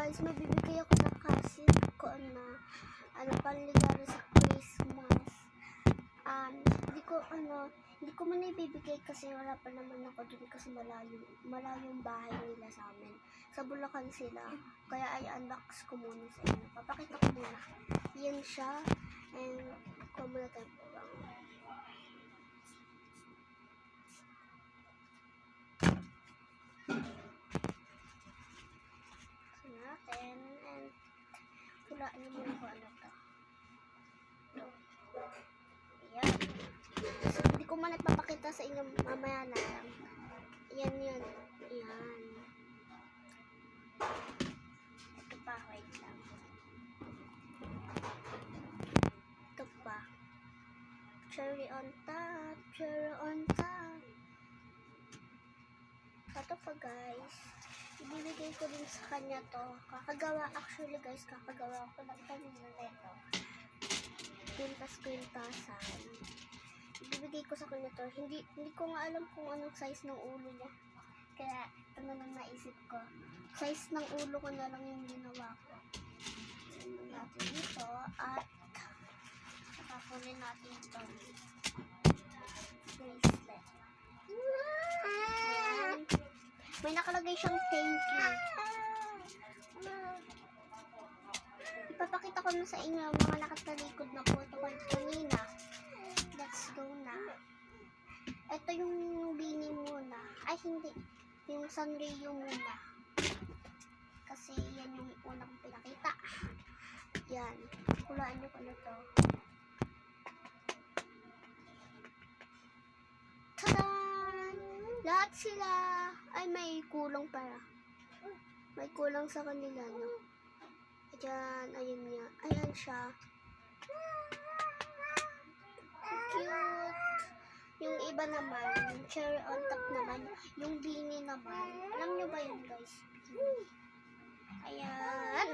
guys, may bibigay ako sa cousin ko na ano panligaro sa Christmas. Um, hindi ko ano, hindi ko man ibibigay kasi wala pa naman ako dun kasi malayo, malayo yung bahay nila sa amin. Sa Bulacan sila. Kaya ay unbox ko muna sa inyo. Papakita ko muna. Yan siya. And kuha muna tayo natin. And hulaan muna kung ano to. Ito. Ayan. Hindi ko man nagpapakita sa inyo mamaya na lang. Ayan yan. Ayan. Ito pa, wait lang. Ito pa. Cherry on top, cherry on top. Ito pa guys. Ibibigay ko din sa kanya to. Kakagawa, actually guys, kakagawa ko lang kanina nito. Kwintas-kwintasan. Ibibigay ko sa kanya to. Hindi, hindi ko nga alam kung anong size ng ulo niya. Kaya ito na lang naisip ko. Size ng ulo ko na lang yung ginawa ko. Yan natin dito. At nakakunin natin ito. Bracelet. Ayan. May nakalagay siyang thank you. Ipapakita ko na sa inyo ang mga nakatalikod na photo ko kanina. Let's go na. Ito yung bini muna. Ay, hindi. Yung Sanrio muna. Kasi yan yung una kong pinakita. Yan. Kulaan nyo ko to. Lahat sila ay may kulang para. May kulang sa kanila, no? Ayan, ayun niya. Ayan siya. Cute. Yung iba naman, yung cherry on top naman, yung beanie naman. Alam nyo ba yun, guys? Ayan.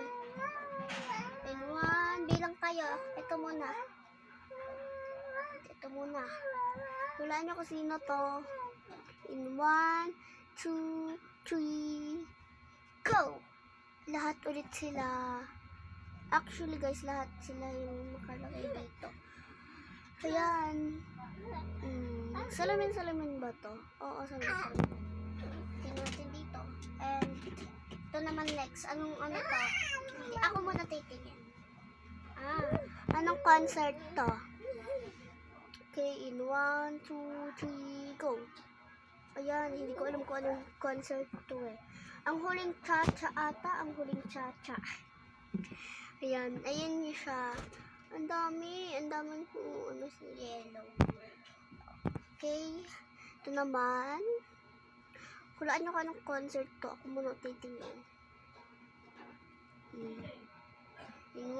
And one, bilang kayo. Ito muna. Ito muna. Hulaan nyo kung sino to. In one, two, three, go! Lahat ulit sila. Actually guys, lahat sila yung nakalagay dito. Ayan. Mm, salamin-salamin ba to? Oo, salamin-salamin. Tingnan natin dito. And ito naman next. Anong ano to? Ako muna titingin. Ah, anong concert to? Okay, in one, two, three, go. Ayan, hindi ko alam kung anong concert to eh. Ang huling cha-cha ata, ang huling cha-cha. Ayan, ayan siya. Ang dami, ang dami kung ano sa yellow. Okay, ito naman. Hulaan nyo kung anong concert to. Ako muna titingnan. Hmm.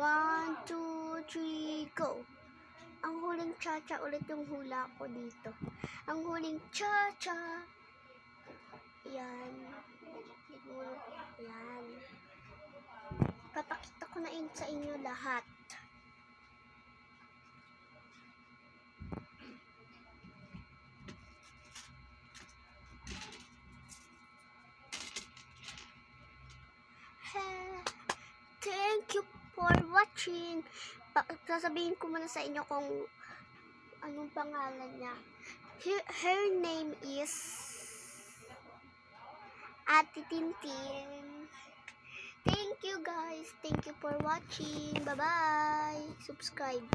One, two, three, go. Ang huling cha-cha ulit yung hula ko dito. Ang huling cha-cha. Yan. Yan. Papakita ko na in sa inyo lahat. Thank you for watching. Pa- sasabihin ko muna sa inyo kung anong pangalan niya. Her, her name is Ate Tintin. Thank you guys. Thank you for watching. Bye-bye. Subscribe.